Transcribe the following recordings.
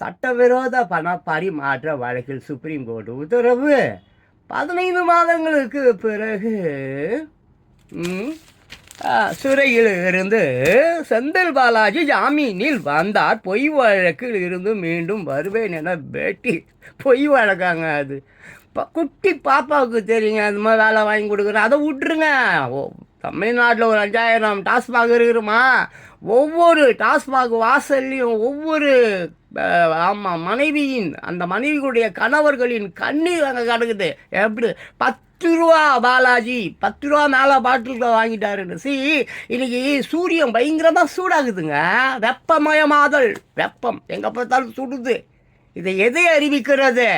சட்டவிரோத பண பரிமாற்ற வழக்கில் சுப்ரீம் கோர்ட் உத்தரவு. பதினைந்து மாதங்களுக்கு பிறகு சிறையில் இருந்து செந்தில் பாலாஜி ஜாமீனில் வந்தார். பொய் வழக்கில் இருந்து மீண்டும் வருவேன் என பேட்டி. பொய் வழக்காங்க அது. இப்போ குட்டி பாப்பாவுக்கு தெரியுங்க அந்த மாதிரி வேலை வாங்கி கொடுக்குறேன். அதை விட்டுருங்க. ஓ தமிழ்நாட்டில் ஒரு அஞ்சாயிரம் டாஸ்மாக் இருக்குமா? ஒவ்வொரு டாஸ்மாக் வாசல்லையும் ஒவ்வொரு ஆமாம் மனைவியின் அந்த மனைவிகளுடைய கணவர்களின் கண்ணீர் அங்கே கிடக்குது எப்படி? பத்து ரூபா பாலாஜி பத்து ரூபா மேலே பாட்டில் வாங்கிட்டாருன்னு. சி இன்னைக்கு சூரியன் பயங்கரமாக சூடாகுதுங்க. வெப்பமயமாதல் வெப்பம். எங்கே பார்த்தாலும் சுடுது. இதை எதை அறிவிக்கிறது?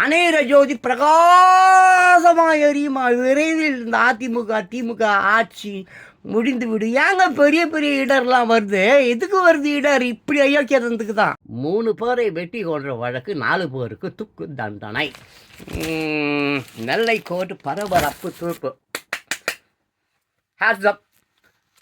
அநேர ஜோதி பிரகாசமாக எரியுமா விரைவில் இந்த அதிமுக திமுக ஆட்சி முடிந்து விடு ஏங்க பெரிய பெரிய இடர்லாம் வருது? எதுக்கு வருது இடர்? இப்படி அயோக்கியதுக்கு தான். மூணு பேரை வெட்டி கொன்ற வழக்கு நாலு பேருக்கு துக்கு தண்டனை. நெல்லை கோட்டு பரபரப்பு தீர்ப்பு. ஹேட்ஸ் அப்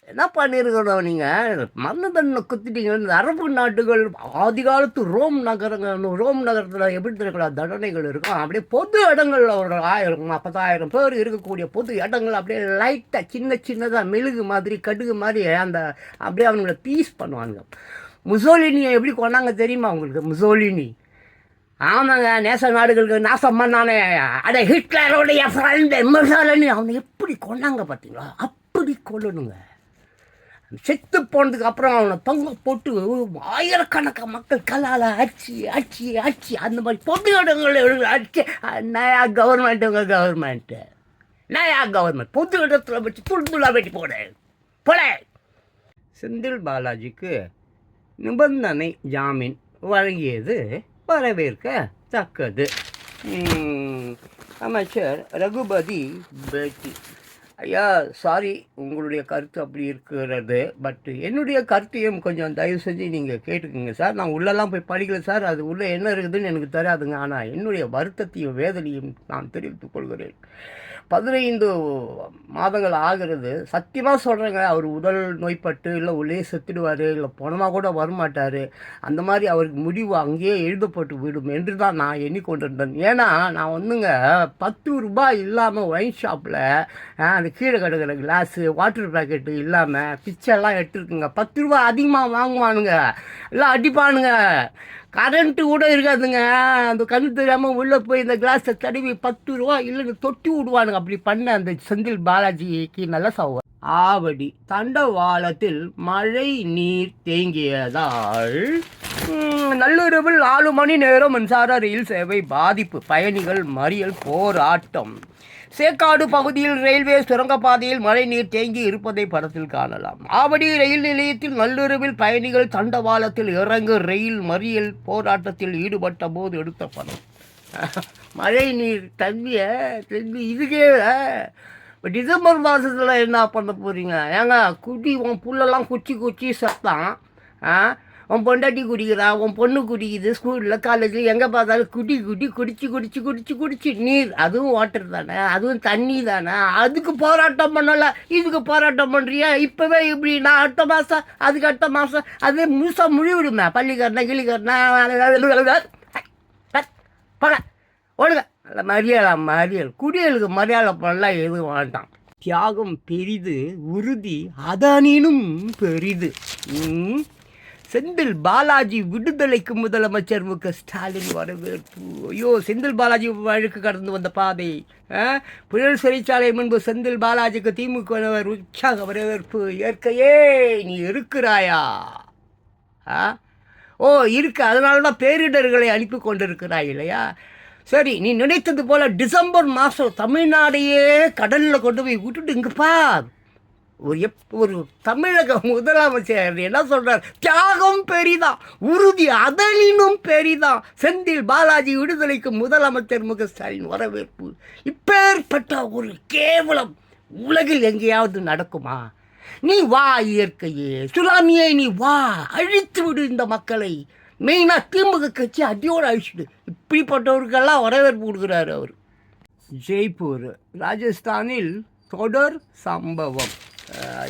என்ன பண்ணியிருக்கிறோம் நீங்கள் மரண தண்டனை குத்திட்டீங்க. இந்த அரபு நாட்டுகள் ஆதி காலத்து ரோம் நகரங்கள் ரோம் நகரத்தில் எப்படி இருக்கிற தண்டனைகள் இருக்கும். அப்படியே பொது இடங்களில் ஒரு ஆயிரம் பத்தாயிரம் பேர் இருக்கக்கூடிய பொது இடங்கள் அப்படியே லைட்டாக சின்ன சின்னதாக மெழுகு மாதிரி கடுகு மாதிரி அந்த அப்படியே அவங்கள பீஸ் பண்ணுவாங்க. முசோலினியை எப்படி கொண்டாங்க தெரியுமா அவங்களுக்கு முசோலினி. ஆமாங்க நேச நாடுகளுக்கு நாசம் பண்ணானே. அட ஹிட்லருடைய ஃப்ரெண்டு முசோலினி. அவனை எப்படி கொண்டாங்க பார்த்தீங்களா அப்படி கொல்லணுங்க. செத்து போனதுக்கு அப்புறம் அவனை பங்கு போட்டு ஆயிரக்கணக்கான மக்கள் கலால் ஆட்சி ஆட்சி ஆட்சி அந்த மாதிரி பொது இடங்களில் அடிச்சு நயா கவர்மெண்ட் உங்கள் கவர்மெண்ட்டு நயா கவர்மெண்ட் பொது இடத்துல வச்சு துள் வெட்டி போடு. போட. செந்தில் பாலாஜிக்கு நிபந்தனை ஜாமீன் வழங்கியது வரவேற்க தக்கது. அமைச்சர் ரகுபதி பேட்டி. ஐயா சாரி உங்களுடைய கருத்து அப்படி இருக்கிறது. பட் என்னுடைய கருத்தையும் கொஞ்சம் தயவு செஞ்சு நீங்கள் கேட்டுக்கோங்க சார். நான் உள்ளெல்லாம் போய் படிக்கல சார். அது உள்ளே என்ன இருக்குதுன்னு எனக்கு தெரியாதுங்க. ஆனால் என்னுடைய வருத்தத்தையும் வேதனையும் நான் தெரிவித்துக் கொள்கிறேன். பதினைந்து மாதங்கள் ஆகிறது. சத்தியமாக சொல்கிறேங்க அவர் உடல் நோய்பட்டு இல்லை உள்ளே செத்துடுவார் இல்லை பணமாக கூட வரமாட்டார். அந்த மாதிரி அவருக்கு முடிவு அங்கேயே எழுதப்பட்டு விடும் என்று தான் நான் எண்ணிக்கொண்டிருந்தேன். ஏன்னா நான் வந்துங்க பத்து ரூபாய் இல்லாமல் ஒயின் ஷாப்பில் அந்த கீழே கிடக்கிற கிளாஸு வாட்டர் பேக்கெட்டு இல்லாமல் பிச்செல்லாம் எடுத்துருக்குங்க. பத்து ரூபாய் அதிகமாக வாங்குவானுங்க. எல்லாம் அடிப்பானுங்க. கரண்ட்டு கூட இருக்காதுங்க. அந்த கண்ணு தெரியாமல் உள்ளே போய் இந்த கிளாஸை தடவி பத்து ரூபா இல்லைன்னு தொட்டி விடுவானுங்க. அப்படி பண்ண அந்த செந்தில் பாலாஜிக்கு நல்ல சவ ஆவடி தண்டவாளத்தில் மழை நீர் தேங்கியதால் நள்ளிரவில் நாலு மணி நேரம் மின்சார ரயில் சேவை பாதிப்பு பயணிகள் மறியல் போராட்டம். சேக்காடு பகுதியில் ரயில்வே சுரங்கப்பாதையில் மழைநீர் தேங்கி இருப்பதை படத்தில் காணலாம். ஆவடி ரயில் நிலையத்தில் நள்ளிரவில் பயணிகள் தண்டவாளத்தில் இறங்கு ரயில் மறியல் போராட்டத்தில் ஈடுபட்ட போது எடுத்த படம் மழை நீர் தண்ணிய தண்ணி இதுக்கே இப்போ டிசம்பர் மாதத்தில் என்ன பண்ண போகிறீங்க ஏங்க குடி உன் புல்லெல்லாம் குச்சி குச்சி சத்தான் ஆ? உன் பொண்டாட்டி குடிக்கிறா உன் பொண்ணு குடிக்குது ஸ்கூலில் காலேஜில் எங்கே பார்த்தாலும் குடி குடி குடிச்சு குடிச்சு குடிச்சு குடிச்சு. நீர் அதுவும் வாட்டர் தானே? அதுவும் தண்ணி தானே? அதுக்கு போராட்டம் பண்ணல. இதுக்கு போராட்டம் பண்ணுறியா இப்போவே இப்படி நான் அடுத்த மாதம் அதுக்கு அடுத்த மாதம் அதே முழுசாக முழிவிடுமே. பள்ளிக்காரனா கிளிக்காரனா போங்க. ஓடுங்க நல்ல மரியாதை மரியாதை. குடிகளுக்கு மரியாதை பண்ணலாம் எதுவும் வேண்டாம். தியாகம் பெரிது உறுதி அதானினும் பெரிது. ம். செந்தில் பாலாஜி விடுதலைக்கு முதலமைச்சர் மு க ஸ்டாலின் வரவேற்பு. ஐயோ செந்தில் பாலாஜி வழக்கு கடந்து வந்த பாதை. ஆ? புயல் சிறைச்சாலை முன்பு செந்தில் பாலாஜிக்கு திமுக உற்சாக வரவேற்பு. இயற்கையே நீ இருக்கிறாயா? ஆ? ஓ இருக்கு. அதனால தான் பேரிடர்களை அனுப்பி கொண்டிருக்கிறாய் இல்லையா? சரி நீ நினைத்தது போல டிசம்பர் மாதம் தமிழ்நாடையே கடலில் கொண்டு போய் விட்டுட்டு இங்கப்பா ஒரு எப் ஒரு தமிழக முதலமைச்சர் என்ன சொல்றார்? தியாகம் பெரிதான் உறுதி அதனினும் பெரிதான் செந்தில் பாலாஜி விடுதலைக்கு முதலமைச்சர் முக ஸ்டாலின் வரவேற்பு. இப்பேற்பட்ட ஒரு கேவலம் உலகில் எங்கேயாவது நடக்குமா? நீ வா இயற்கையே சுனாமியே நீ வா அழித்து விடு இந்த மக்களை. மெயினாக திமுக கட்சி அடியோடு அழிச்சுடு இப்படிப்பட்டவருக்கெல்லாம் வரவேற்பு கொடுக்குறாரு அவர். ஜெய்ப்பூர் ராஜஸ்தானில் தொடர் சம்பவம்.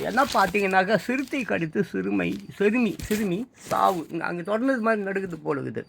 என்ன பார்த்தீங்கன்னாக்கா சிறுத்தை கடித்து சிறுமை சிறுமி சிறுமி சாவு. அங்கே தொடர்ந்தது மாதிரி நடக்குது போலுக்குது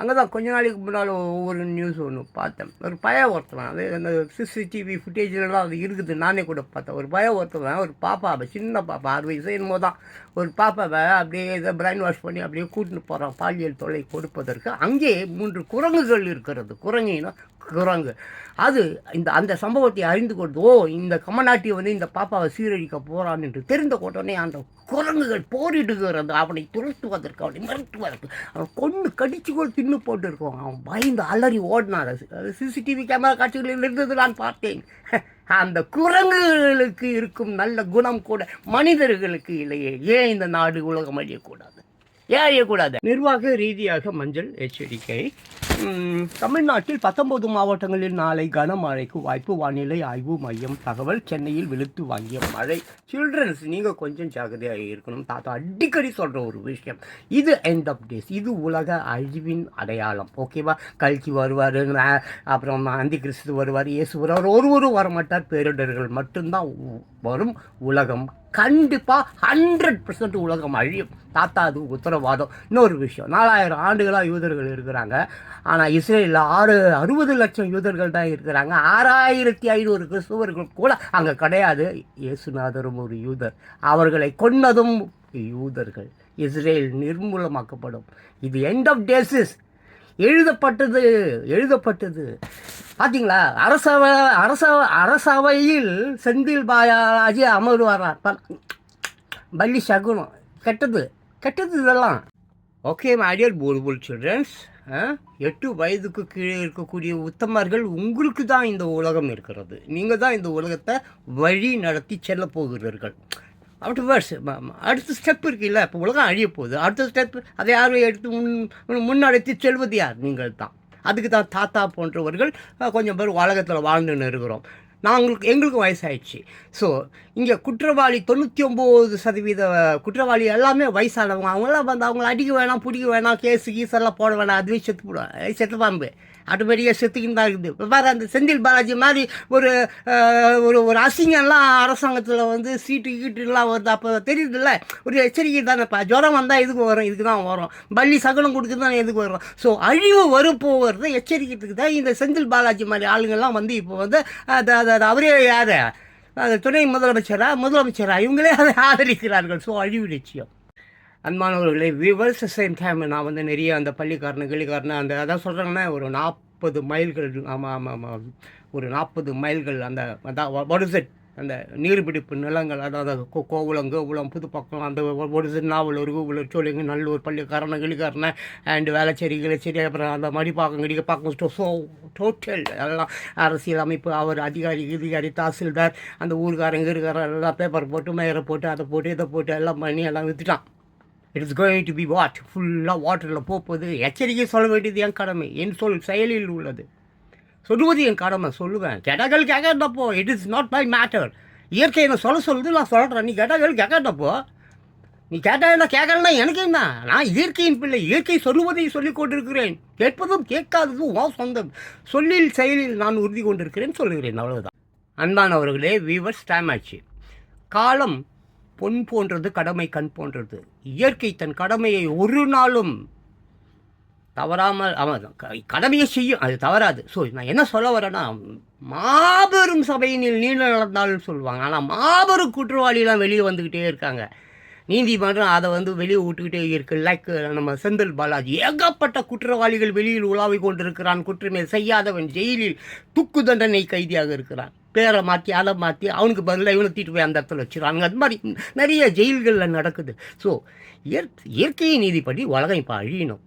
அங்கே தான் கொஞ்ச நாளைக்கு முன்னால் ஒவ்வொரு நியூஸ் ஒன்று பார்த்தேன். ஒரு பய ஒருத்தவன் அது அந்த சிசிடிவி ஃபுட்டேஜ்லாம் அது இருக்குது. நானே கூட பார்த்தேன். ஒரு பய ஒருத்தவன் ஒரு பாப்பாவை சின்ன பாப்பா ஆறு வயசு என்னமோ தான். ஒரு பாப்பாவை அப்படியே இதை பிரைன் வாஷ் பண்ணி அப்படியே கூட்டின்னு போகிறான் பாலியல் தொல்லை கொடுப்பதற்கு. அங்கே மூன்று குரங்குகள் இருக்கிறது. குரங்கினா குரங்கு அது இந்த அந்த சம்பவத்தை அறிந்து கொண்டு ஓ இந்த கமநாட்டி வந்து இந்த பாப்பாவை சீரழிக்க போகிறான் என்று தெரிந்த உடனே அந்த குரங்குகள் போரிடுகிறது. அவனை துரத்துவதற்கு அவனை மிரட்டுவதற்கு. அவன் கொண்டு கடிச்சு கூட தின்னு போட்டு இருக்கோம் அவன் பயந்து அலறி ஓடினார் சிசிடிவி கேமரா காட்சிகளில் இருந்தது நான் பார்த்தேன். அந்த குரங்குகளுக்கு இருக்கும் நல்ல குணம் கூட மனிதர்களுக்கு இல்லையே. ஏன் இந்த நாடு உலகம் அழியக்கூடாது? ஏன் அழியக்கூடாது? நிர்வாக ரீதியாக மஞ்சள் எச்சரிக்கை. தமிழ்நாட்டில் பத்தொன்பது மாவட்டங்களில் நாளை கனமழைக்கு வாய்ப்பு. வானிலை ஆய்வு மையம் தகவல் சென்னையில் வெளுத்து வாங்கிய மழை. சில்ட்ரன்ஸ் நீங்கள் கொஞ்சம் ஜாகிரதையாக இருக்கணும். தாத்தா அடிக்கடி சொல்கிற ஒரு விஷயம். இது எண்ட் ஆஃப் டேஸ் இது உலக அழிவின் அடையாளம். ஓகேவா கல்கி வருவார் அப்புறம் அந்தி கிறிஸ்து வருவார் இயேசு வருவார். ஒருவரும் வரமாட்டார். பேரிடர்கள் மட்டும்தான் வரும் உலகம். கண்டிப்பாக ஹண்ட்ரட் பர்சன்ட் உலகம் அழியும். தாத்தா அது உத்தரவாதம். இன்னொரு விஷயம் நாலாயிரம் ஆண்டுகளாக யூதர்கள் இருக்கிறாங்க. ஆனால் இஸ்ரேலில் ஆறு அறுபது லட்சம் யூதர்கள் தான் இருக்கிறாங்க. ஆறாயிரத்தி ஐநூறு கிறிஸ்துவர்கள் கூட அங்கே கிடையாது. இயேசுநாதரும் ஒரு யூதர். அவர்களை கொன்னதும் யூதர்கள். இஸ்ரேல் நிர்மூலமாக்கப்படும். இது எண்ட் ஆஃப் டேசிஸ் எழுதப்பட்டது எழுதப்பட்டது. பார்த்தீங்களா அரசவை அரச அரசவையில் செந்தில் பாலாஜி அமர்வாரார். பள்ளி சகுனம். கெட்டது. கெட்டது இதெல்லாம். ஓகே ஐடியர் போல்புல் சில்ட்ரன்ஸ் எட்டு வயதுக்கு கீழே இருக்கக்கூடிய உத்தமர்கள் உங்களுக்கு தான் இந்த உலகம் இருக்கிறது. நீங்கள் தான் இந்த உலகத்தை வழி நடத்தி செல்ல போகிறீர்கள். அப்படி வேர்ஸ் அடுத்த ஸ்டெப் இருக்குல்ல இப்போ உலகம் அழிய போகுது. அடுத்த ஸ்டெப் அதை யாரும் எடுத்து முன் முன்னடைத்து செல்வது யார்? நீங்கள் தான். அதுக்கு தான் தாத்தா போன்றவர்கள் கொஞ்சம் பேர் உலகத்தில் வாழ்ந்துன்னு இருக்கிறோம் நாங்களுக்கு எங்களுக்கும் வயசாயிடுச்சு. ஸோ இங்கே குற்றவாளி தொண்ணூற்றி ஒம்பது சதவீத குற்றவாளி எல்லாமே வயசானவங்க. அவங்களாம் வந்து அவங்கள அடிக்க வேணாம் பிடிக்க வேணாம் கேஸு கீஸ் எல்லாம் போட வேணாம் அதுவே செத்து போடுவாங்க. செத்து பாம்பு. ஆட்டோமேட்டிக்காக செத்துக்கின்னு தான் இருக்குது பாரு அந்த செந்தில் பாலாஜி மாதிரி ஒரு ஒரு ஒரு அசிங்கம்லாம் அரசாங்கத்தில் வந்து சீட்டு கீட்டுலாம் வருது. அப்போ தெரியுதுல்ல ஒரு எச்சரிக்கை தானேப்பா ஜுரம் வந்தால் எதுக்கு வரும்? இதுக்கு தான் வரும். பள்ளி சகனம் கொடுக்குறது தான் எதுக்கு வரும்? ஸோ அழிவு வரும் போகிறது எச்சரிக்கிறதுக்கு தான் இந்த செந்தில் பாலாஜி மாதிரி ஆளுங்கள்லாம் வந்து இப்போ வந்து அது அவரே யார்? துணை முதலமைச்சரா? முதலமைச்சரா? இவங்களே அதை ஆதரிக்கிறார்கள். ஸோ அழிவு நிச்சயம். அன்பானவர்களே விவர்ஸ் சேம் டைம் நான் வந்து நிறைய அந்த பள்ளிக்காரனு கிளிக்காரனு அந்த அதான் சொல்கிறாங்கன்னா ஒரு நாற்பது மைல்கள் ஆமாம் ஆமாம் ஆமாம் ஒரு நாற்பது மைல்கள் அந்த அதான் ஒடிசெட் அந்த நீர்பிடிப்பு நிலங்கள் அதாவது கோ கோவலம் கோவளம் புதுப்பக்கம் அந்த ஒடிசெட் நாவலூர் கோவலூர் சோழிங்க நல்லூர் பள்ளிக்காரன கிளிக்காரன அண்டு வேலைச்சேரி கிளச்சேரி அப்புறம் அந்த மடிப்பாக்கம் கிடிப்பாக்கம் ஸோ டோட்டல் எல்லாம் அரசியல் அமைப்பு அவர் அதிகாரி அதிகாரி தாசில்தார் அந்த ஊருக்காரங்க இருக்கார எல்லாம் பேப்பர் போட்டு மேயரை போட்டு அதை போட்டு இதை போட்டு எல்லாம் பண்ணி எல்லாம் விற்றுட்டான் it is going to be what ஃபுல்லாக வாட்டரில் போகுது எச்சரிக்கை சொல்ல வேண்டியது என் கடமை. என் சொல் செயலில் உள்ளது. சொல்லுவது என் கடமை. சொல்லுவேன். கெடகள் கேட்கறப்போ it is not my matter இயற்கை என்ன சொல்ல சொல்லுது நான் சொல்கிறேன் நீ கெடகள் கேட்கறப்போ நீ கேட்டால் என்ன கேட்கலன்னா எனக்கு என்ன? நான் இயற்கையின் பிள்ளை. இயற்கை சொல்லுவதை சொல்லிக் கொண்டிருக்கிறேன். கேட்பதும் கேட்காததும் வா சொந்தம். சொல்லில் செயலில் நான் உறுதி கொண்டிருக்கிறேன். சொல்லுகிறேன். அவ்வளோதான் அன்பானவர்களே வீவர்ஸ் டைம் ஆச்சு. காலம் பொன் போன்றது கடமை கண் போன்றது. இயற்கை தன் கடமையை ஒரு நாளும் தவறாமல் அவன் க- கடமையை செய்யும் அது தவறாது. ஸோ நான் என்ன சொல்ல வரேன்னா மாபெரும் சபையினில் நீண்ட நடந்தாலும் சொல்லுவாங்க. ஆனால் மாபெரும் குற்றவாளிலாம் வெளியே வந்துக்கிட்டே இருக்காங்க. நீதிமன்றம் அதை வந்து வெளியே விட்டுக்கிட்டே இருக்கு. லைக் நம்ம செந்தில் பாலாஜி ஏகப்பட்ட குற்றவாளிகள் வெளியில் உலாவிக் கொண்டிருக்கிறான். குற்றமே செய்யாதவன் ஜெயிலில் தூக்கு தண்டனை கைதியாக இருக்கிறான். பேரை மாற்றி அதை மாற்றி அவனுக்கு பதிலாக இவனை தீட்டு போய் அந்த இடத்துல வச்சுருவாங்க அது மாதிரி நிறைய ஜெயில்களில் நடக்குது. ஸோ இயற் இயற்கை நீதிப்படி உலகம் இப்போ அழியணும்.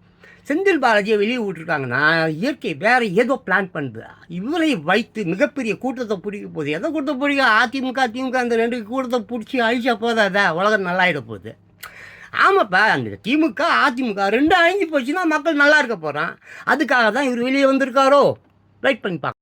செந்தில் பாலாஜியை வெளியே விட்டுருக்காங்கன்னா இயற்கை வேற ஏதோ பிளான் பண்ணுது இவரை வைத்து மிகப்பெரிய கூட்டத்தை பிடிக்க போகுது. எதை கூட்டத்தை பிடிக்கும் அதிமுக திமுக அந்த ரெண்டு கூட்டத்தை பிடிச்சி அழிச்சா போதாதா உலகம் நல்லாயிட போகுது. ஆமாப்பா அந்த திமுக அதிமுக ரெண்டும் அழிஞ்சு போச்சுன்னா மக்கள் நல்லா இருக்க போகிறான் அதுக்காக தான் இவர் வெளியே வந்திருக்காரோ? வெயிட் பண்ணி பார்க்க